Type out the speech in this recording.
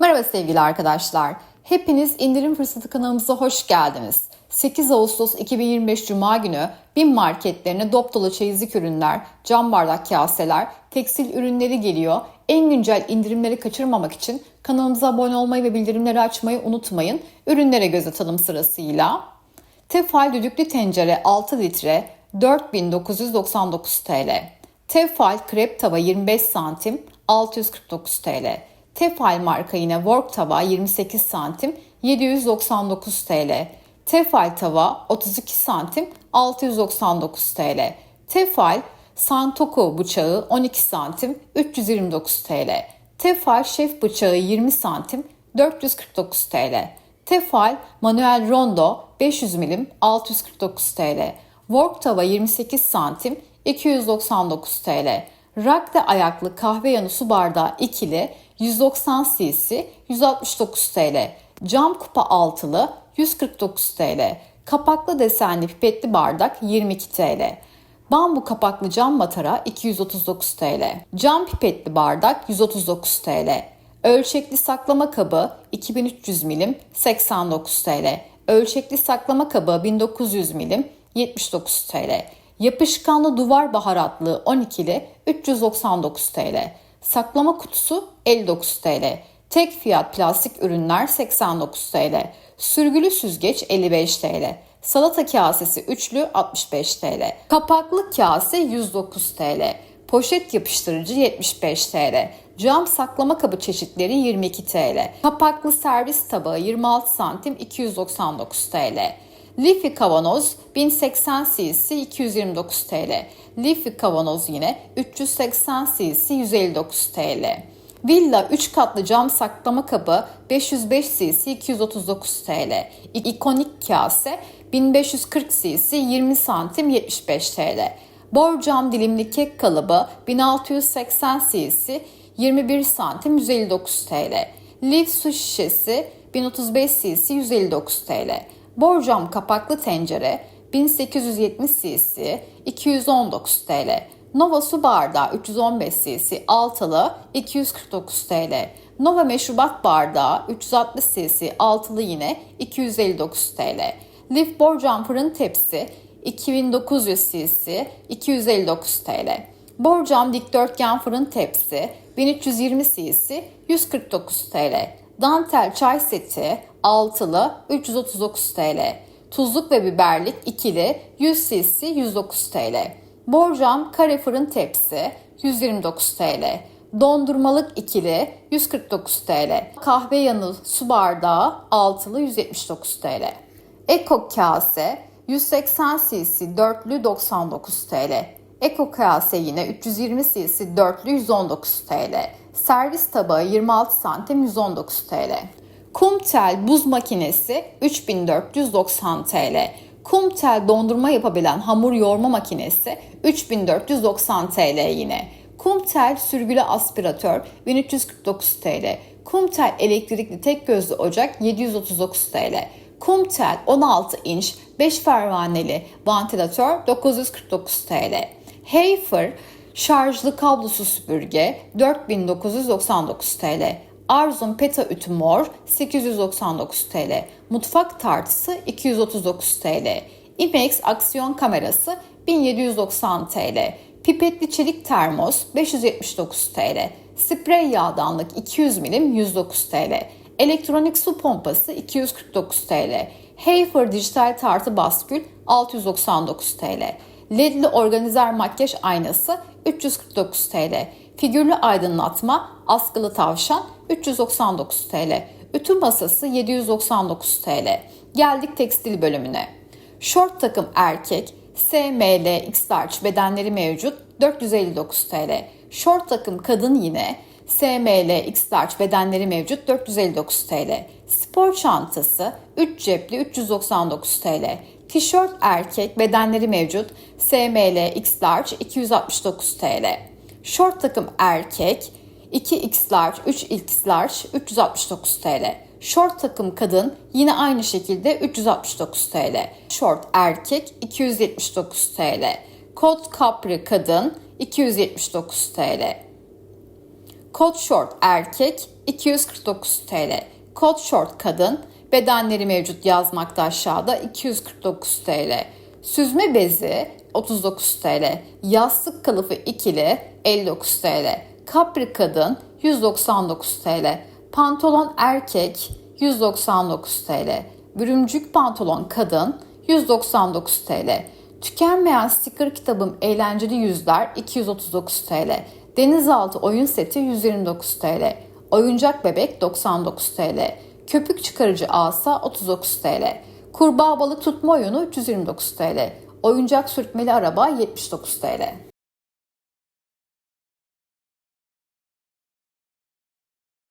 Merhaba sevgili arkadaşlar. Hepiniz indirim fırsatı kanalımıza hoş geldiniz. 8 Ağustos 2025 Cuma günü BİM marketlerine dop dolu çeyizlik ürünler, cam bardak kaseler, tekstil ürünleri geliyor. En güncel indirimleri kaçırmamak için kanalımıza abone olmayı ve bildirimleri açmayı unutmayın. Ürünlere göz atalım sırasıyla. Tefal düdüklü tencere 6 litre 4999 TL. Tefal krep tava 25 santim 649 TL. Tefal marka yine Work tava 28 santim 799 TL. Tefal tava 32 santim 699 TL. Tefal Santoku bıçağı 12 santim 329 TL. Tefal şef bıçağı 20 santim 449 TL. Tefal manuel rondo 500 milim 649 TL. Work tava 28 santim 299 TL. Rakde ayaklı kahve yanı su bardağı ikili 190 cc 169 TL. Cam kupa altılı 149 TL. Kapaklı desenli pipetli bardak 22 TL. Bambu kapaklı cam matara 239 TL. Cam pipetli bardak 139 TL. Ölçekli saklama kabı 2300 milim 89 TL. Ölçekli saklama kabı 1900 milim 79 TL. Yapışkanlı duvar baharatlı 12'li 399 TL. Saklama kutusu 59 TL. Tek fiyat plastik ürünler 89 TL. Sürgülü süzgeç 55 TL. Salata kasesi üçlü 65 TL. Kapaklı kase 109 TL. Poşet yapıştırıcı 75 TL. Cam saklama kabı çeşitleri 22 TL. Kapaklı servis tabağı 26 santim 299 TL. Leafy kavanoz 1080 cc 229 TL. Leafy kavanoz yine 380 cc 159 TL. Villa 3 katlı cam saklama kabı 505 cc 239 TL. İkonik kase 1540 cc 20 santim 75 TL. Bor cam dilimli kek kalıbı 1680 cc 21 santim 159 TL. Leaf su şişesi 1035 cc 159 TL. Borcam kapaklı tencere 1870 cc 219 TL. Nova su bardağı 315 cc altılı 249 TL. Nova meşrubat bardağı 360 cc altılı yine 259 TL. Lif borcam fırın tepsi 2900 cc 259 TL. Borcam dikdörtgen fırın tepsi 1320 cc 149 TL. Dantel çay seti altılı 339 TL. Tuzluk ve biberlik ikili 100 cc 109 TL. Borcam kare fırın tepsi 129 TL. Dondurmalık ikili 149 TL. Kahve yanı su bardağı altılı 179 TL. Eko kase 180 cc dörtlü 99 TL. Eko kase yine 320 cc dörtlü 119 TL. Servis tabağı 26 santim 119 TL. Kumtel buz makinesi 3490 TL. Kumtel dondurma yapabilen hamur yoğurma makinesi 3490 TL yine. Kumtel sürgülü aspiratör 1349 TL. Kumtel elektrikli tek gözlü ocak 739 TL. Kumtel 16 inç 5 pervaneli vantilatör 949 TL. Hafer şarjlı kablosuz süpürge 4999 TL. Arzum Peta Ütü Mor 899 TL. Mutfak tartısı 239 TL. IMEX aksiyon kamerası 1790 TL. Pipetli çelik termos 579 TL. Sprey yağdanlık 200 milim 109 TL. Elektronik su pompası 249 TL. Hafer dijital tartı baskül 699 TL. LED'li organizer makyaj aynası 349 TL. Figürlü aydınlatma askılı tavşan 399 TL. Ütü masası 799 TL. Geldik tekstil bölümüne. Şort takım erkek SML X large bedenleri mevcut 459 TL. Şort takım kadın yine SML X large bedenleri mevcut 459 TL. Spor çantası 3 cepli 399 TL. Tişört erkek bedenleri mevcut SML X large 269 TL. Şort takım erkek 2X large, 3X large 369 TL. Şort takım kadın yine aynı şekilde 369 TL. Şort erkek 279 TL. Kot kapri kadın 279 TL. Kot short erkek 249 TL. Kot short kadın bedenleri mevcut yazmakta aşağıda 249 TL. Süzme bezi 39 TL. Yastık kılıfı ikili 59 TL. Kapri kadın 199 TL. Pantolon erkek 199 TL. Bürümcük pantolon kadın 199 TL. Tükenmeyen sticker kitabım Eğlenceli Yüzler 239 TL. Denizaltı oyun seti 129 TL. Oyuncak bebek 99 TL. Köpük çıkarıcı asa 39 TL. Kurbağa balık tutma oyunu 329 TL. Oyuncak sürtmeli araba 79 TL.